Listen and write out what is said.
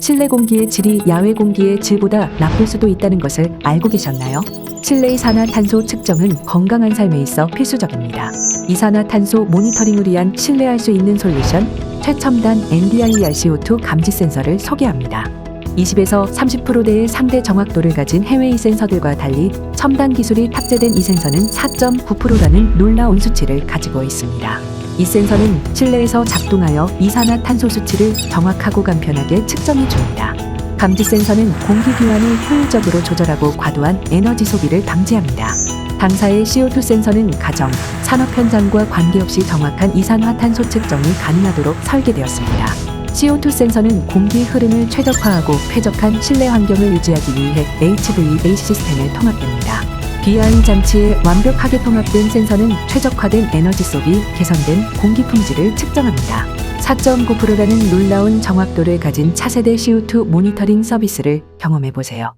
실내 공기의 질이 야외 공기의 질보다 나쁠 수도 있다는 것을 알고 계셨나요? 실내 이산화탄소 측정은 건강한 삶에 있어 필수적입니다. 이산화탄소 모니터링을 위한 신뢰할 수 있는 솔루션 최첨단 NDIR-CO2 감지 센서를 소개합니다. 20에서 30%대의 상대 정확도를 가진 해외의 센서들과 달리 첨단 기술이 탑재된 이 센서는 4.9%라는 놀라운 수치를 가지고 있습니다. 이 센서는 실내에서 작동하여 이산화탄소 수치를 정확하고 간편하게 측정해 줍니다. 감지 센서는 공기 교환을 효율적으로 조절하고 과도한 에너지 소비를 방지합니다. 당사의 CO2 센서는 가정, 산업 현장과 관계없이 정확한 이산화탄소 측정이 가능하도록 설계되었습니다. CO2 센서는 공기 흐름을 최적화하고 쾌적한 실내 환경을 유지하기 위해 HVAC 시스템에 통합됩니다. BI 장치에 완벽하게 통합된 센서는 최적화된 에너지 소비, 개선된 공기 품질을 측정합니다. 4.9%라는 놀라운 정확도를 가진 차세대 CO2 모니터링 서비스를 경험해 보세요.